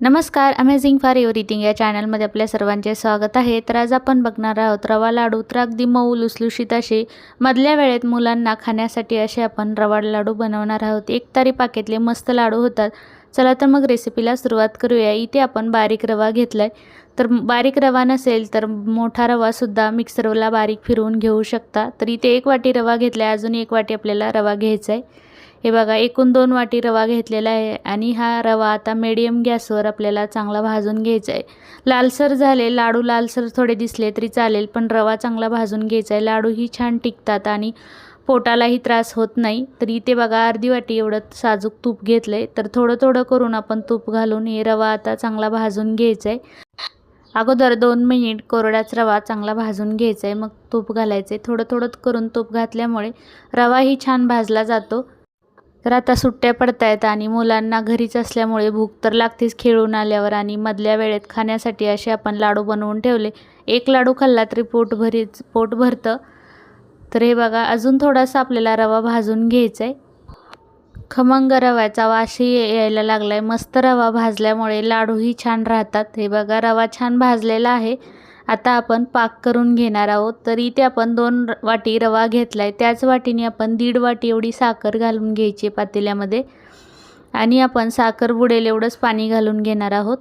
नमस्कार amazing for everything या चॅनलमध्ये आपल्या सर्वांचे स्वागत आहे. तर आज आपण बघणार आहोत रवा लाडू तर अगदी मऊ लुसलुशीत असे मधल्या वेळेत मुलांना खाण्यासाठी असे आपण रवा लाडू बनवणार आहोत. एक तारी पाकेतले मस्त लाडू होतात. चला तर मग रेसिपीला सुरुवात करूया. इथे आपण बारीक रवा घेतला आहे तर बारीक रवा नसेल तर मोठा रवासुद्धा मिक्सरला बारीक फिरवून घेऊ शकता. तर इथे एक वाटी रवा घेतला आहे अजून एक वाटी आपल्याला रवा घ्यायचा आहे हे बघा एकूण दोन वाटी रवा घेतलेला आहे आणि हा रवा आता मीडियम गॅसवर आपल्याला चांगला भाजून घ्यायचा आहे. लालसर झाले लाडू लालसर थोडे दिसले तरी चालेल पण रवा चांगला भाजून घ्यायचा आहे. लाडूही छान टिकतात आणि पोटालाही त्रास होत नाही. तर इथे बघा अर्धी वाटी एवढं साजूक तूप घेतलं आहे तर थोडं थोडं करून आपण तूप घालून हे रवा आता चांगला भाजून घ्यायचा आहे. अगोदर दोन मिनिट कोरडाच रवा चांगला भाजून घ्यायचा आहे. मग तूप घालायचं आहे. थोडं थोडं करून तूप घातल्यामुळे रवाही छान भाजला जातो. तर आता सुट्ट्या पडत आहेत आणि मुलांना घरीच असल्यामुळे भूक तर लागतेच खेळून आल्यावर आणि मधल्या वेळेत खाण्यासाठी असे आपण लाडू बनवून ठेवले. एक लाडू खाल्ला तरी पोट भरीच पोट भरतं. तर हे बघा अजून थोडासा आपल्याला रवा भाजून घ्यायचा आहे खमंग रव्याचा वासही यायला लागला आहे मस्त रवा भाजल्यामुळे लाडूही छान राहतात. हे बघा रवा छान भाजलेला आहे. आता आपण पाक करून घेणार आहोत. तर इथे आपण दोन वाटी रवा घेतला आहे त्याच वाटीने आपण दीड वाटी एवढी साखर घालून घ्यायची पातेल्यामध्ये. आणि आपण साखर बुडेल एवढंच पाणी घालून घेणार आहोत.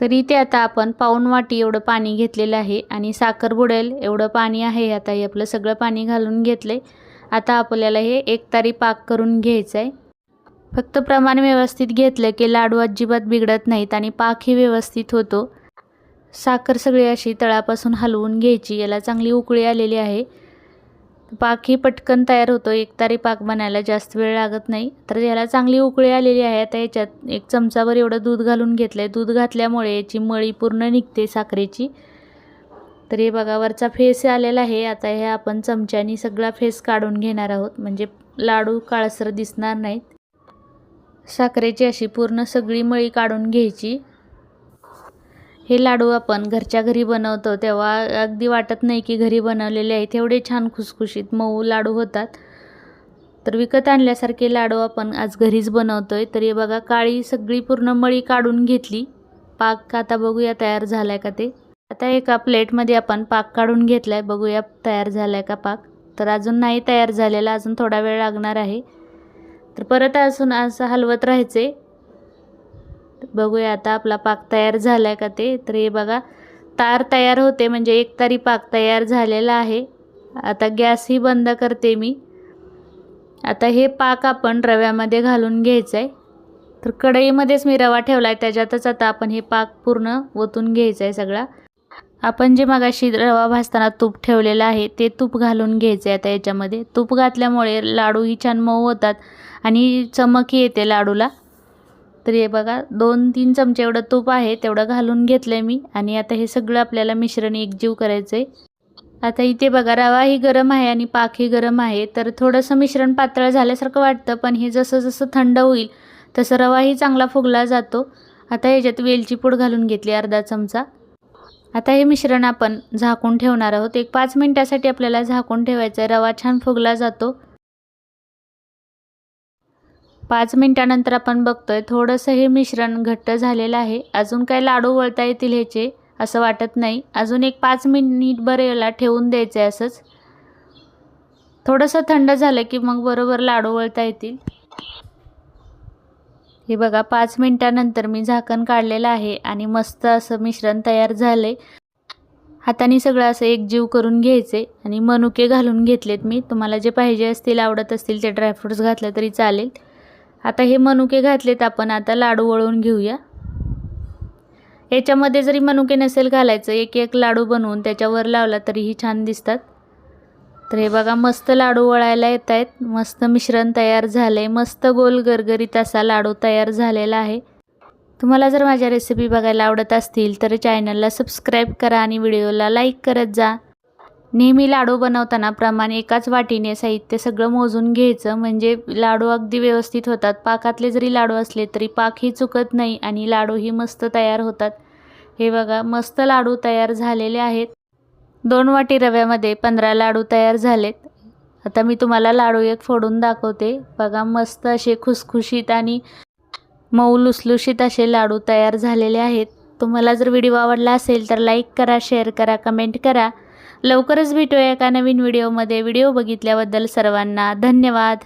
तर इथे आता आपण पाऊण वाटी एवढं पाणी घेतलेलं आहे. आणि साखर बुडेल एवढं पाणी आहे. आता हे आपलं सगळं पाणी घालून घेतलं आहे आता आपल्याला हे एक तारी पाक करून घ्यायचं आहे फक्त प्रमाण व्यवस्थित घेतलं की लाडू अजिबात बिघडत नाहीत आणि पाकही व्यवस्थित होतो. साखर सगळी अशी तळापासून हलवून घ्यायची. याला चांगली उकळी आलेली आहे. पाकही पटकन तयार होतो. एक तारी पाक बनायला जास्त वेळ लागत नाही. तर याला चांगली उकळी आलेली आहे. आता याच्यात एक चमचाभर एवढं दूध घालून घेतलं आहे दूध घातल्यामुळे याची मळी पूर्ण निघते साखरेची. तर हे बघा वरचा फेस आलेला आहे. आता हे आपण चमच्यानी सगळा फेस काढून घेणार आहोत. म्हणजे लाडू काळसर दिसणार नाहीत. साखरेची अशी पूर्ण सगळी मळी काढून घ्यायची. हे लाडू आपण घरच्या घरी बनवतो तेव्हा अगदी वाटत नाही की घरी बनवलेले आहेत. एवढे छान खुसखुशीत मऊ लाडू होतात. तर विकत आणल्यासारखे लाडू आपण आज घरीच बनवतो आहे तर हे बघा काळी सगळी पूर्ण मळी काढून घेतली. पाक आता बघूया तयार झाला आहे का ते. आता एका प्लेटमध्ये आपण पाक काढून घेतला आहे बघूया तयार झाला आहे का पाक. तर अजून नाही तयार झालेला अजून थोडा वेळ लागणार आहे. तर परत असून असं हलवत राहायचे बघूया आता आपला पाक तयार झाला आहे का ते. तर हे बघा तार तयार होते म्हणजे एक तारी पाक तयार झालेला आहे. आता गॅसही बंद करते मी. आता हे पाक आपण रव्यामध्ये घालून घ्यायचं आहे तर कढईमध्येच मी रवा ठेवला आहे त्याच्यातच आता आपण हे पाक पूर्ण ओतून घ्यायचं आहे सगळा. आपण जे मगाशी रवा भाजताना तूप ठेवलेलं आहे ते तूप घालून घ्यायचं आहे आता याच्यामध्ये. तूप घातल्यामुळे लाडूही छान मऊ होतात आणि चमकही येते लाडूला. तर हे बघा दोन तीन चमचे एवढं तूप आहे तेवढं घालून घेतलं आहे मी. आणि आता हे सगळं आपल्याला मिश्रण एकजीव करायचं आहे आता इथे बघा रवाही गरम आहे आणि पाकही गरम आहे. तर थोडंसं मिश्रण पातळ झाल्यासारखं वाटतं पण हे जसं जसं थंड होईल तसं रवाही चांगला फुगला जातो. आता ह्याच्यात वेलची पूड घालून घेतली अर्धा चमचा. आता हे मिश्रण आपण झाकून ठेवणार आहोत. एक पाच मिनटासाठी आपल्याला झाकून ठेवायचं आहे रवा छान फुगला जातो. पाच मिनटानंतर आपण बघतोय थोडंसं हे मिश्रण घट्ट झालेलं आहे. अजून काय लाडू वळता येतील ह्याचे असं वाटत नाही. अजून एक पाच मिनिट बरेला याला ठेवून द्यायचं आहे असंच. थोडंसं थंड झालं की मग बरोबर लाडू वळता येतील. हे बघा पाच मिनटानंतर मी झाकण काढलेलं आहे आणि मस्त असं मिश्रण तयार झालं आहे हाताने सगळं असं एकजीव करून घ्यायचे आणि मनुके घालून घेतलेत मी. तुम्हाला जे पाहिजे असतील आवडत असतील ते ड्रायफ्रूट्स घातलं तरी चालेल. आता हे मनुके घातलेत आपण आता लाडू वळवून घेऊया. याच्यामध्ये जरी मनुके नसेल घालायचं एक एक लाडू बनवून त्याच्यावर लावला तरीही छान दिसतात. तर हे बघा मस्त लाडू वळायला येत आहेत मस्त मिश्रण तयार झालं आहे मस्त गोल गरगरीत असा लाडू तयार झालेला आहे. तुम्हाला जर माझ्या रेसिपी बघायला आवडत असतील तर चॅनलला सबस्क्राईब करा आणि व्हिडिओला लाईक करत जा. नेहमी लाडू बनवताना प्रमाण एकाच वाटीने साहित्य सगळं मोजून घ्यायचं. म्हणजे लाडू अगदी व्यवस्थित होतात. पाकातले जरी लाडू असले तरी पाकही चुकत नाही आणि लाडूही मस्त तयार होतात. हे बघा मस्त लाडू तयार झालेले आहेत. दोन वाटी रव्यामध्ये पंधरा लाडू तयार झालेत. आता मी तुम्हाला लाडू एक फोडून दाखवते. बघा मस्त असे खुसखुशीत आणि मऊ लुसलुशीत असे लाडू तयार झालेले आहेत. तुम्हाला जर व्हिडिओ आवडला असेल तर लाईक करा शेअर करा कमेंट करा. लवकरच भेटूया एका नवीन व्हिडिओमध्ये. व्हिडिओ बघितल्याबद्दल सर्वांना धन्यवाद.